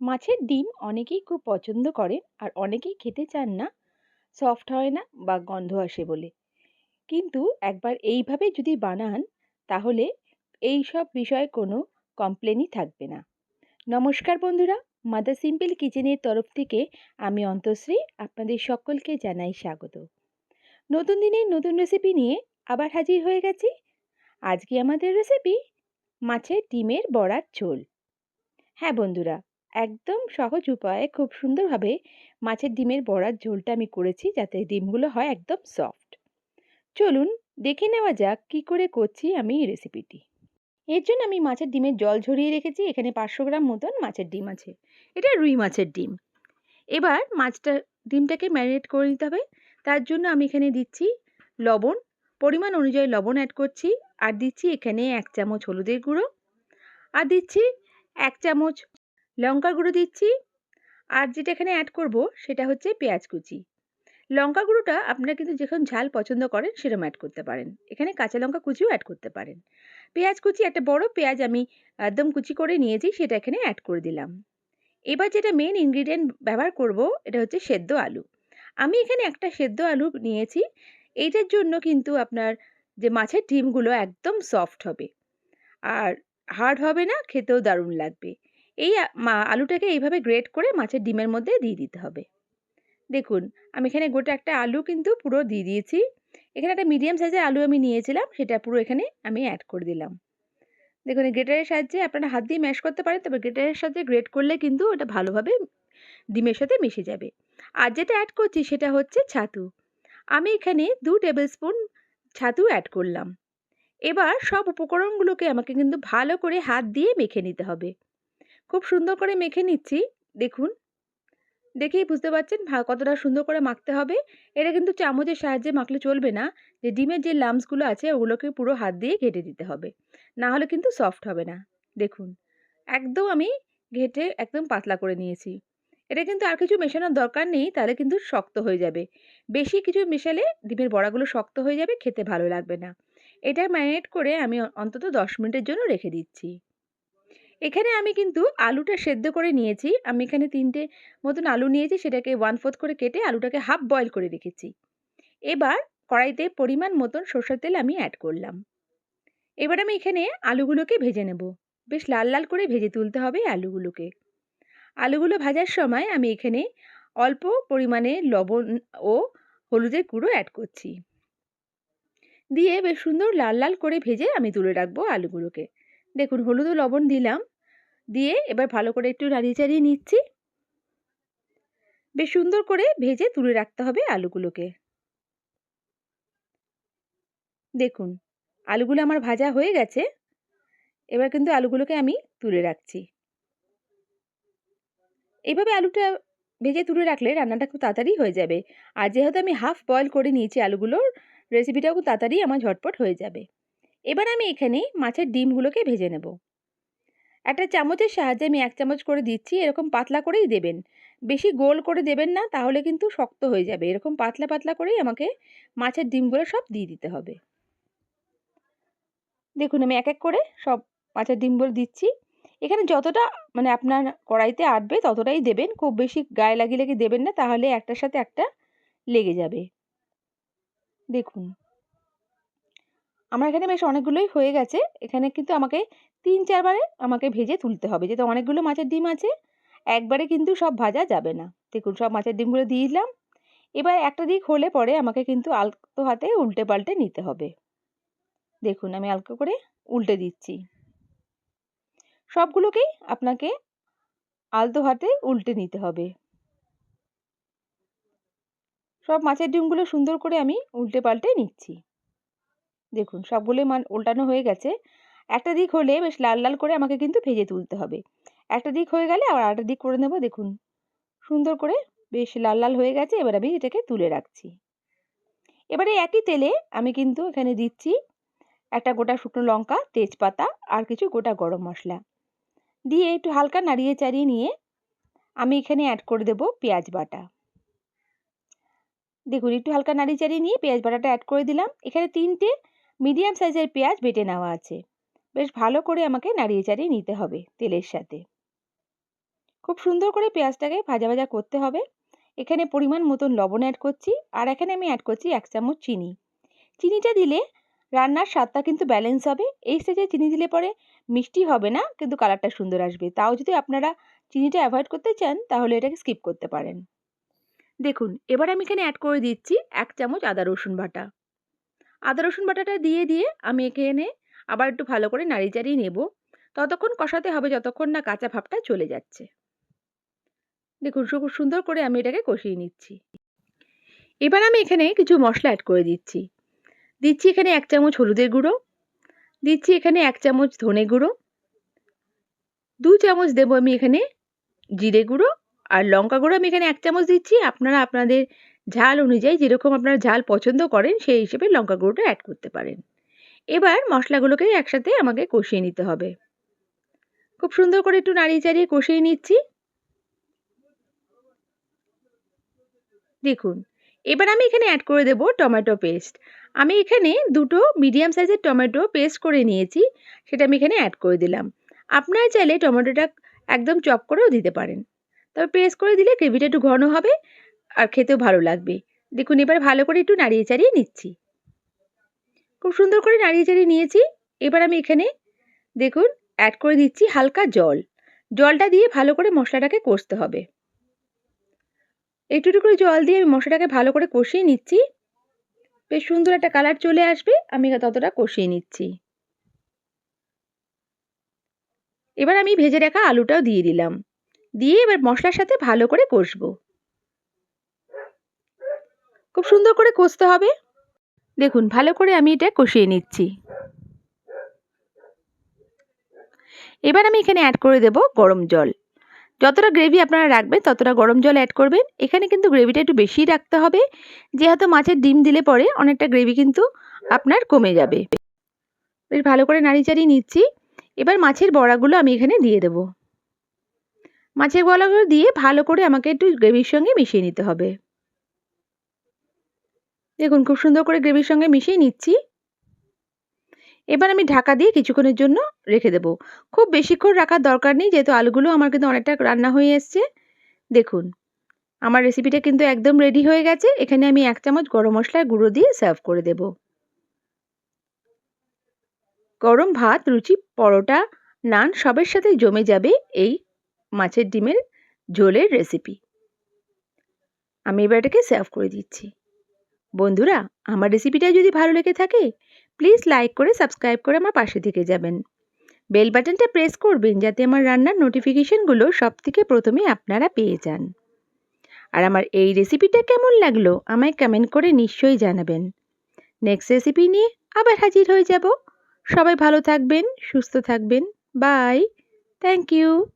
মাছের ডিম অনেকেই খুব পছন্দ করেন আর অনেকেই খেতে চান না। সফট হয় না বা গন্ধ আসে বলে। কিন্তু একবার এইভাবে যদি বানান, তাহলে এই সব বিষয়ে কোনো কমপ্লেনই থাকবে না। নমস্কার বন্ধুরা, মাদার সিম্পল কিচেনের তরফ থেকে আমি অন্তশ্রী আপনাদের সকলকে জানাই স্বাগত। নতুন দিনের নতুন রেসিপি নিয়ে আবার হাজির হয়ে গেছি। আজকে আমাদের রেসিপি মাছের ডিমের বড়ার ঝোল। হ্যাঁ বন্ধুরা একদম সহজ উপায়ে। খুব সুন্দরভাবে মাছের ডিমের বড়ার ঝোলটা আমি করেছি যাতে ডিমগুলো হয় একদম সফট। চলুন দেখে নেওয়া যাক কি করে করছি আমি এই রেসিপিটি এর জন্য আমি মাছের ডিমের জল ঝরিয়ে রেখেছি, এখানে পাঁচশো গ্রাম মতন মাছের ডিম আছে। এটা রুই মাছের ডিম। এবার মাছটা, ডিমটাকে ম্যারিনেট করে নিতে হবে। তার জন্য আমি এখানে দিচ্ছি লবণ। পরিমাণ অনুযায়ী লবণ অ্যাড করছি আর দিচ্ছি এখানে এক চামচ হলুদের গুঁড়ো। আর দিচ্ছি এক চামচ লঙ্কা গুঁড়ো দিচ্ছি। আর যেটা এখানে অ্যাড করব, সেটা হচ্ছে পেঁয়াজ কুচি। লঙ্কা গুঁড়োটা আপনারা কিন্তু যখন ঝাল পছন্দ করেন, সেরকম অ্যাড করতে পারেন। এখানে কাঁচা লঙ্কা কুচিও অ্যাড করতে পারেন। পেঁয়াজ কুচি, একটা বড় পেঁয়াজ আমি একদম কুচি করে নিয়েছি, সেটা এখানে অ্যাড করে দিলাম। এবার যেটা মেন ইনগ্রিডিয়েন্ট ব্যবহার করব, এটা হচ্ছে সেদ্ধ আলু। আমি এখানে একটা সেদ্ধ আলু নিয়েছি। এইটার জন্য কিন্তু আপনার যে মাছের ডিমগুলো একদম সফট হবে। আর হার্ড হবে না, খেতেও দারুণ লাগবে। এই আলুটাকে এইভাবে গ্রেট করে মাছের ডিমের মধ্যে দিয়ে দিতে হবে। দেখুন, আমি এখানে গোটা একটা আলু কিন্তু পুরো দিয়ে দিয়েছি। এখানে একটা মিডিয়াম সাইজের আলু আমি নিয়েছিলাম, সেটা পুরো এখানে আমি অ্যাড করে দিলাম। দেখুন গ্রেটারের সাহায্যে আপনারা হাত দিয়ে ম্যাশ করতে পারেন, তবে গ্রেটারের সাথে গ্রেট করলে কিন্তু ওটা ভালোভাবে ডিমের সাথে মিশে যাবে। আর যেটা অ্যাড করছি সেটা হচ্ছে ছাতু। আমি এখানে দু টেবিল স্পুন ছাতু অ্যাড করলাম। এবার সব উপকরণগুলোকে আমাকে কিন্তু ভালো করে হাত দিয়ে মেখে নিতে হবে। খুব সুন্দর করে মেখে নিচ্ছি, দেখুন। দেখেই বুঝতে পারছেন কতটা সুন্দর করে মাখতে হবে। এটা কিন্তু চামচের সাহায্যে মাখলে চলবে না। যে ডিমের যে লামসগুলো আছে, ওগুলোকে পুরো হাত দিয়ে ঘেটে দিতে হবে। না হলে কিন্তু সফট হবে না। দেখুন, একদম আমি ঘেটে একদম পাতলা করে নিয়েছি। এটা কিন্তু আর কিছু মেশানোর দরকার নেই, তাহলে কিন্তু শক্ত হয়ে যাবে। বেশি কিছু মেশালে ডিমের বড়াগুলো শক্ত হয়ে যাবে, খেতে ভালো লাগবে না। এটা ম্যারিনেট করে আমি অন্তত দশ মিনিটের জন্য রেখে দিচ্ছি। এখানে আমি কিন্তু আলুটা সেদ্ধ করে নিয়েছি। আমি এখানে তিনটে মতন আলু নিয়েছি, সেটাকে ওয়ান ফোর্থ করে কেটে আলুটাকে হাফ বয়েল করে রেখেছি। এবার কড়াইতে পরিমাণ মতন সর্ষের তেল আমি অ্যাড করলাম। এবার আমি এখানে আলুগুলোকে ভেজে নেব। বেশ লাল লাল করে ভেজে তুলতে হবে আলুগুলোকে। আলুগুলো ভাজার সময় আমি এখানে অল্প পরিমাণে লবণ ও হলুদের গুঁড়ো অ্যাড করছি। দিয়ে বেশ সুন্দর লাল লাল করে ভেজে আমি তুলে রাখব আলুগুলোকে। দেখুন, হলুদ ও লবণ দিলাম। দিয়ে এবার ভালো করে একটু নাড়িয়ে চাড়িয়ে নিচ্ছি। বেশ সুন্দর করে ভেজে তুলে রাখতে হবে আলুগুলোকে। দেখুন, আলুগুলো আমার ভাজা হয়ে গেছে। এবার কিন্তু আলুগুলোকে আমি তুলে রাখছি। এইভাবে আলুটা ভেজে তুলে রাখলে রান্নাটা খুব তাড়াতাড়ি হয়ে যাবে। আর যেহেতু আমি হাফ বয়েল করে নিয়েছি আলুগুলোর রেসিপিটাও খুব তাড়াতাড়ি আমার ঝটপট হয়ে যাবে। এবার আমি এখানে মাছের ডিমগুলোকে ভেজে নেব। একটা চামচের সাহায্যে আমি এক চামচ করে দিচ্ছি, এরকম পাতলা করেই দেবেন। বেশি গোল করে দেবেন না, তাহলে কিন্তু শক্ত হয়ে যাবে। এরকম পাতলা পাতলা করেই আমাকে মাছের ডিমগুলো সব দিয়ে দিতে হবে। দেখুন, আমি এক এক করে সব মাছের ডিমগুলো দিচ্ছি। এখানে যতটা মানে আপনার কড়াইতে আটবে ততটাই দেবেন। খুব বেশি গায়ে লাগিয়ে লাগিয়ে দেবেন না, তাহলে একটার সাথে একটা লেগে যাবে। দেখুন। আমার এখানে বেশ অনেকগুলোই হয়ে গেছে। এখানে কিন্তু আমাকে তিন চারবারে আমাকে ভেজে তুলতে হবে। যেহেতু অনেকগুলো মাছের ডিম আছে, একবারে কিন্তু সব ভাজা যাবে না। দেখুন, সব মাছের ডিমগুলো দিয়ে দিলাম। এবার একটা দিক হলে পরে আমাকে কিন্তু আলতো হাতে উল্টে পাল্টে নিতে হবে। দেখুন, আমি আলতো করে উল্টে দিচ্ছি। সবগুলোকেই আপনাকে আলতো হাতে উল্টে নিতে হবে। সব মাছের ডিমগুলো সুন্দর করে আমি উল্টে পাল্টে নিচ্ছি। দেখুন সবগুলোই মান উল্টানো হয়ে গেছে। একটা দিক হলে বেশ লাল লাল করে আমাকে কিন্তু ভেজে তুলতে হবে। একটা দিক হয়ে গেলে আবার আরেকটা দিক করে নেব, দেখুন। সুন্দর করে বেশ লাল লাল হয়ে গেছে, এবার আমি এটাকে তুলে রাখছি। এবারে একই তেলে আমি কিন্তু এখানে দিচ্ছি একটা গোটা শুকনো লঙ্কা, তেজপাতা আর কিছু গোটা গরম মশলা। দিয়ে একটু হালকা নাড়িয়ে চাড়িয়ে নিয়ে আমি এখানে অ্যাড করে দেব পেঁয়াজ বাটা। দেখুন, একটু হালকা নাড়িয়ে চাড়িয়ে নিয়ে পেঁয়াজ বাটাটা অ্যাড করে দিলাম। এখানে তিনটে মিডিয়াম সাইজের পেঁয়াজ বেটে নেওয়া আছে। বেশ ভালো করে আমাকে নাড়িয়ে চাড়িয়ে নিতে হবে তেলের সাথে। খুব সুন্দর করে পেঁয়াজটাকে ভাজা ভাজা করতে হবে। এখানে পরিমাণ মতন লবণ অ্যাড করছি আর এখানে আমি অ্যাড করছি এক চামচ চিনি। চিনিটা দিলে রান্নার স্বাদটা কিন্তু ব্যালেন্স হবে। এই স্টেজে চিনি দিলে পরে মিষ্টি হবে না, কিন্তু কালারটা সুন্দর আসবে। তাও যদি আপনারা চিনিটা অ্যাভয়েড করতে চান, তাহলে এটাকে স্কিপ করতে পারেন। দেখুন, এবার আমি এখানে অ্যাড করে দিচ্ছি এক চামচ আদা রসুন বাটা। আদা, রসুন বাটাটা দিয়ে দিয়ে আমি এখানে আবার একটু ভালো করে নাড়ি চাড়িয়ে নেব। ততক্ষণ কষাতে হবে যতক্ষণ না কাঁচা ভাবটা চলে যাচ্ছে। দেখুন খুব সুন্দর করে আমি এটাকে কষিয়ে নিচ্ছি। এবার আমি এখানে কিছু মশলা অ্যাড করে দিচ্ছি। দিচ্ছি এখানে এক চামচ হলুদের গুঁড়ো। দিচ্ছি এখানে এক চামচ ধনে গুঁড়ো। দু চামচ দেবো আমি এখানে জিরে গুঁড়ো আর লঙ্কা গুঁড়ো আমি এখানে এক চামচ দিচ্ছি। আপনারা আপনাদের ঝাল অনুযায়ী যেরকম আপনারা ঝাল পছন্দ করেন, সেই হিসেবে লঙ্কা গুঁড়োটা অ্যাড করতে পারেন। এবার মশলাগুলোকে একসাথে আমাকে কষিয়ে নিতে হবে। খুব সুন্দর করে একটু নাড়িয়ে চাড়িয়ে কষিয়ে নিচ্ছি। দেখুন, এবার আমি এখানে অ্যাড করে দেব টমেটো পেস্ট আমি এখানে দুটো মিডিয়াম সাইজের টমেটো পেস্ট করে নিয়েছি, সেটা আমি এখানে অ্যাড করে দিলাম। আপনারা চাইলে টমেটোটা একদম চপ করেও দিতে পারেন। তবে পেস্ট করে দিলে গ্রেভিটা একটু ঘন হবে আর খেতেও ভালো লাগবে। দেখুন, এবার ভালো করে একটু নাড়িয়ে চাড়িয়ে নিচ্ছি। খুব সুন্দর করে নাড়িয়ে চাড়িয়ে নিয়েছি। এবার আমি এখানে, দেখুন অ্যাড করে দিচ্ছি হালকা জল। জলটা দিয়ে ভালো করে মশলাটাকে কষতে হবে। একটু করে জল দিয়ে আমি মশলাটাকে ভালো করে কষিয়ে নিচ্ছি। বেশ সুন্দর একটা কালার চলে আসবে। আমি ততটা কষিয়ে নিচ্ছি। এবার আমি ভেজে রাখা আলুটাও দিয়ে দিলাম। দিয়ে এবার মশলার সাথে ভালো করে কষবো। খুব সুন্দর করে কষতে হবে। দেখুন, ভালো করে আমি এটা কষিয়ে নিচ্ছি। এবার আমি এখানে অ্যাড করে দেব গরম জল। যতটা গ্রেভি আপনারা রাখবেন, ততটা গরম জল অ্যাড করবেন। এখানে কিন্তু গ্রেভিটা একটু বেশি রাখতে হবে। যেহেতু মাছের ডিম দিলে পরে অনেকটা গ্রেভি কিন্তু আপনার কমে যাবে। বেশ ভালো করে নাড়ি চাড়িয়ে নিচ্ছি। এবার মাছের বড়াগুলো আমি এখানে দিয়ে দেব। মাছের বড়াগুলো দিয়ে ভালো করে আমাকে একটু গ্রেভির সঙ্গে মিশিয়ে নিতে হবে। দেখুন, খুব সুন্দর করে গ্রেভির সঙ্গে মিশিয়ে নিচ্ছি। এবার আমি ঢাকা দিয়ে কিছুক্ষণের জন্য রেখে দেবো। খুব বেশিক্ষণ রাখার দরকার নেই, যেহেতু আলুগুলো আমার কিন্তু অনেকটা রান্না হয়ে এসছে। দেখুন, আমার রেসিপিটা কিন্তু একদম রেডি হয়ে গেছে। এখানে আমি এক চামচ গরম মশলার গুঁড়ো দিয়ে সার্ভ করে দেব। গরম ভাত রুচি পরোটা, নান সবের সাথে জমে যাবে এই মাছের ডিমের ঝোলের রেসিপি আমি এবার এটাকে সার্ভ করে দিচ্ছি। বন্ধুরা, আমার রেসিপিটা যদি ভালো লেগে থাকে প্লিজ লাইক করে সাবস্ক্রাইব করে আমার পাশে থেকে যাবেন। বেল বাটনটা প্রেস করবেন যাতে আমার রান্নার নোটিফিকেশনগুলো সব থেকে প্রথমে আপনারা পেয়ে যান। আর আমার এই রেসিপিটা কেমন লাগল, আমায় কমেন্ট করে নিশ্চয়ই জানাবেন। নেক্সট রেসিপি নিয়ে আবার হাজির হয়ে যাব। সবাই ভালো থাকবেন, সুস্থ থাকবেন। Bye thank you